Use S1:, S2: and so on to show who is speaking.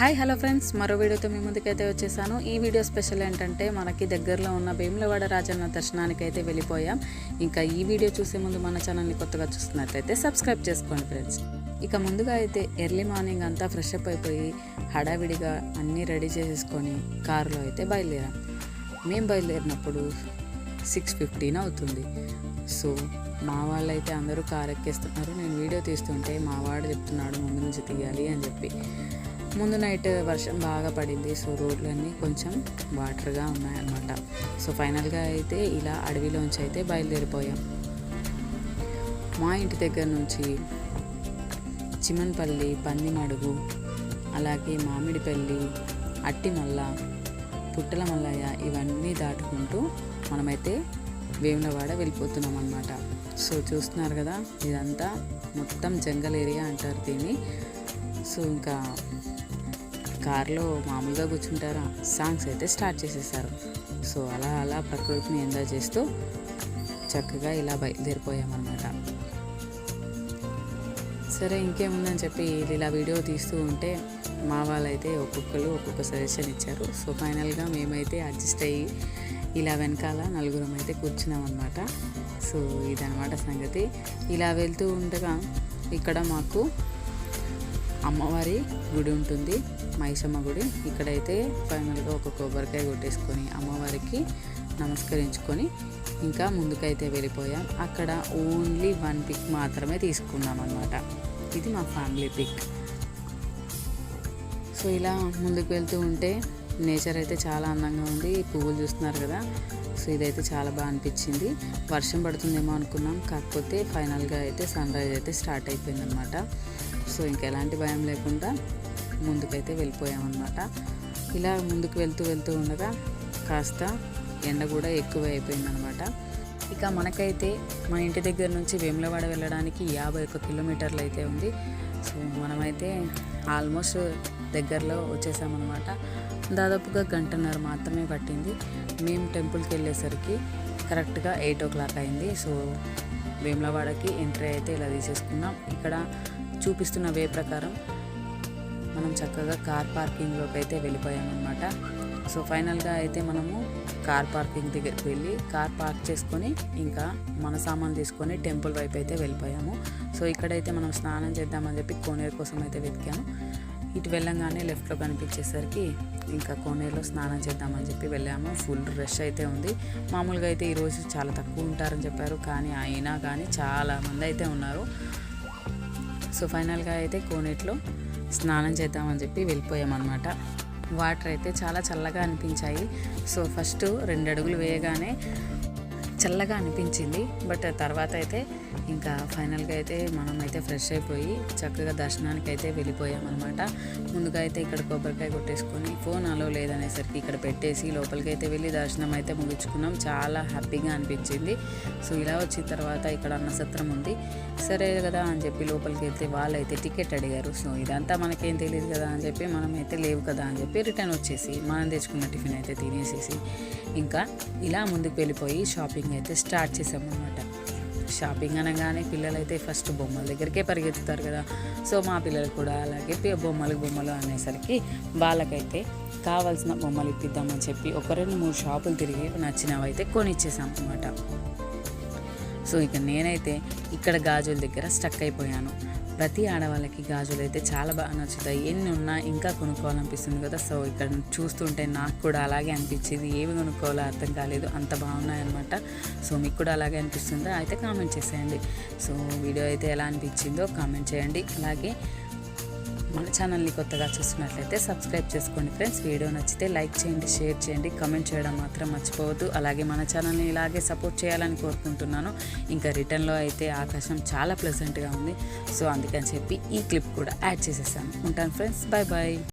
S1: Hi hello friends. మరో వీడియోతో మీ ముందుకైతే వచ్చేసాను. ఈ వీడియో స్పెషల్ ఏంటంటే మనకి దగ్గరలో ఉన్న భీములవాడ రాజన్న దర్శనానికి అయితే వెళ్ళిపోయాం. ఇంకా ఈ వీడియో చూసే ముందు మన ఛానల్ని కొత్తగా చూస్తున్నట్లయితే సబ్స్క్రైబ్ చేసుకోండి ఫ్రెండ్స్. ఇక ముందుగా అయితే ఎర్లీ మార్నింగ్ అంతా ఫ్రెష్ అప్ అయిపోయి హడావిడిగా అన్నీ రెడీ చేసేసుకొని కారులో అయితే బయలుదేరాం. మేము బయలుదేరినప్పుడు సిక్స్ ఫిఫ్టీన్ అవుతుంది. సో మా వాళ్ళు అయితే అందరూ కార్ ఎక్కేస్తున్నారు నేను వీడియో తీస్తుంటే మా వాడు చెప్తున్నాడు ముందు నుంచి తీయాలి అని చెప్పి. ముందు నైట్ వర్షం బాగా పడింది. సో రోడ్లన్నీ కొంచెం వాటర్గా ఉన్నాయన్నమాట. సో ఫైనల్గా అయితే ఇలా అడవిలోంచి అయితే బయలుదేరిపోయాం. మా ఇంటి దగ్గర నుంచి చిమన్పల్లి పందిమడుగు అలాగే మామిడిపల్లి అట్టిమల్ల పుట్టల మల్లయ్య ఇవన్నీ దాటుకుంటూ మనమైతే వేములవాడ వెళ్ళిపోతున్నాం అనమాట సో చూస్తున్నారు కదా ఇదంతా మొత్తం జంగల్ ఏరియా అంటారు దీన్ని. సో ఇంకా కార్లో మామూలుగా కూర్చుంటారా. సాంగ్స్ అయితే స్టార్ట్ చేసేసారు. సో అలా అలా ప్రకృతిని ఎంజాయ్ చేస్తూ చక్కగా ఇలా బయలుదేరిపోయామన్నమాట. సరే ఇంకేముందని చెప్పి ఇలా వీడియో తీస్తూ ఉంటే మా వాళ్ళైతే ఒక్కొక్కరు ఒక్కొక్క సజెషన్ ఇచ్చారు. సో ఫైనల్గా మేమైతే అడ్జస్ట్ అయ్యి ఇలా వెనకాల నలుగురం అయితే కూర్చున్నాం అనమాట సో ఇదనమాట సంగతి. ఇలా వెళ్తూ ఉండగా ఇక్కడ మాకు అమ్మవారి గుడి ఉంటుంది మైసమ్మ గుడి. ఇక్కడైతే ఫైనల్గా ఒక కొబ్బరికాయ కొట్టేసుకొని అమ్మవారికి నమస్కరించుకొని ఇంకా ముందుకైతే వెళ్ళిపోయాం. అక్కడ ఓన్లీ వన్ పిక్ మాత్రమే తీసుకున్నాం అనమాట ఇది మా ఫ్యామిలీ పిక్. సో ఇలా ముందుకు వెళ్తూ ఉంటే నేచర్ అయితే చాలా అందంగా ఉంది. పువ్వులు చూస్తున్నారు కదా సో ఇదైతే చాలా బాగా అనిపించింది. వర్షం పడుతుందేమో అనుకున్నాం కాకపోతే ఫైనల్గా అయితే సన్ రైజ్ అయితే స్టార్ట్ అయిపోయింది అనమాట సో ఇంకెలాంటి భయం లేకుండా ముందుకైతే వెళ్ళిపోయామన్నమాట. ఇలా ముందుకు వెళ్తూ వెళ్తూ ఉండగా కాస్త ఎండ కూడా ఎక్కువ అయిపోయిందనమాట ఇక మనకైతే మన ఇంటి దగ్గర నుంచి వేములవాడ వెళ్ళడానికి యాభై ఒక్క కిలోమీటర్లు అయితే ఉంది. సో మనమైతే ఆల్మోస్ట్ దగ్గరలో వచ్చేసామన్నమాట. దాదాపుగా గంటన్నర మాత్రమే పట్టింది. మేము టెంపుల్కి వెళ్ళేసరికి కరెక్ట్గా ఎయిట్ ఓ క్లాక్ అయింది. సో వేములవాడకి ఎంట్రీ అయితే ఇలా తీసేసుకున్నాం. ఇక్కడ చూపిస్తున్న వే ప్రకారం మనం చక్కగా కార్ పార్కింగ్లోకి అయితే వెళ్ళిపోయామన్నమాట. సో ఫైనల్గా అయితే మనము కార్ పార్కింగ్ దగ్గరికి వెళ్ళి కార్ పార్క్ చేసుకొని ఇంకా మన సామాన్ తీసుకొని టెంపుల్ వైపు అయితే వెళ్ళిపోయాము. సో ఇక్కడైతే మనం స్నానం చేద్దామని చెప్పి కోనేరు కోసం అయితే వెతికాము. ఇటు వెళ్ళంగానే లెఫ్ట్లో కనిపించేసరికి ఇంకా కోనేరులో స్నానం చేద్దామని చెప్పి వెళ్ళాము. ఫుల్ రష్ అయితే ఉంది. మామూలుగా అయితే ఈరోజు చాలా తక్కువ ఉంటారని చెప్పారు. కానీ అయినా కానీ చాలామంది అయితే ఉన్నారు. సో ఫైనల్గా అయితే కోనేట్లో స్నానం చేద్దామని చెప్పి వెళ్ళిపోయామన్నమాట. వాటర్ అయితే చాలా చల్లగా అనిపించాయి. సో ఫస్ట్ రెండు అడుగులు వేయగానే చల్లగా అనిపించింది. బట్ తర్వాత అయితే ఇంకా ఫైనల్గా అయితే మనం అయితే ఫ్రెష్ అయిపోయి చక్కగా దర్శనానికి అయితే వెళ్ళిపోయామన్నమాట. ముందుగా అయితే ఇక్కడ కొబ్బరికాయ కొట్టేసుకొని ఫోన్ అలో లేదనేసరికి ఇక్కడ పెట్టేసి లోపలికి అయితే వెళ్ళి దర్శనం అయితే ముగించుకున్నాం. చాలా హ్యాపీగా అనిపించింది. సో ఇలా వచ్చిన తర్వాత ఇక్కడ అన్న సత్రం ఉంది. సరే కదా అని చెప్పి లోపలికి వెళ్తే వాళ్ళైతే టికెట్ అడిగారు. సో ఇదంతా మనకేం తెలియదు కదా అని చెప్పి మనం అయితే లేవు కదా అని చెప్పి రిటర్న్ వచ్చేసి మనం తెచ్చుకున్న టిఫిన్ అయితే తినేసేసి ఇంకా ఇలా ముందుకు వెళ్ళిపోయి షాపింగ్ అయితే స్టార్ట్ చేసామన్నమాట. షాపింగ్ అనగానే పిల్లలైతే ఫస్ట్ బొమ్మల దగ్గరికే పరిగెత్తుతారు కదా. సో మా పిల్లలు కూడా అలాగే బొమ్మలు బొమ్మలు అనేసరికి వాళ్ళకైతే కావాల్సిన బొమ్మలు ఇప్పిద్దామని చెప్పి ఒక రెండు మూడు షాపులు తిరిగి నచ్చినవి అయితే కొనిచ్చేసాం అనమాట సో ఇక నేనైతే ఇక్కడ గాజుల దగ్గర స్టక్ అయిపోయాను. ప్రతి ఆడవాళ్ళకి గాజులు అయితే చాలా బాగా నచ్చుతాయి. ఎన్ని ఉన్నా ఇంకా కొనుక్కోవాలనిపిస్తుంది కదా. సో ఇక్కడ చూస్తుంటే నాకు కూడా అలాగే అనిపించింది. ఏవి కొనుక్కోవాలో అర్థం కాలేదు. అంత బాగున్నాయన్నమాట. సో మీకు కూడా అలాగే అనిపిస్తుందా? అయితే కామెంట్ చేసేయండి. సో వీడియో అయితే ఎలా అనిపించిందో కామెంట్ చేయండి. అలాగే మన ఛానల్ని కొత్తగా చూస్తున్నట్లయితే సబ్స్క్రైబ్ చేసుకోండి ఫ్రెండ్స్. వీడియో నచ్చితే లైక్ చేయండి షేర్ చేయండి కమెంట్ చేయడం మాత్రం మర్చిపోవద్దు. అలాగే మన ఛానల్ని ఇలాగే సపోర్ట్ చేయాలని కోరుకుంటున్నాను. ఇంకా రిటర్న్లో అయితే ఆకాశం చాలా ప్లెజెంట్గా ఉంది. సో అందుకని చెప్పి ఈ క్లిప్ కూడా యాడ్ చేసేసాను. ఉంటాను ఫ్రెండ్స్. Bye bye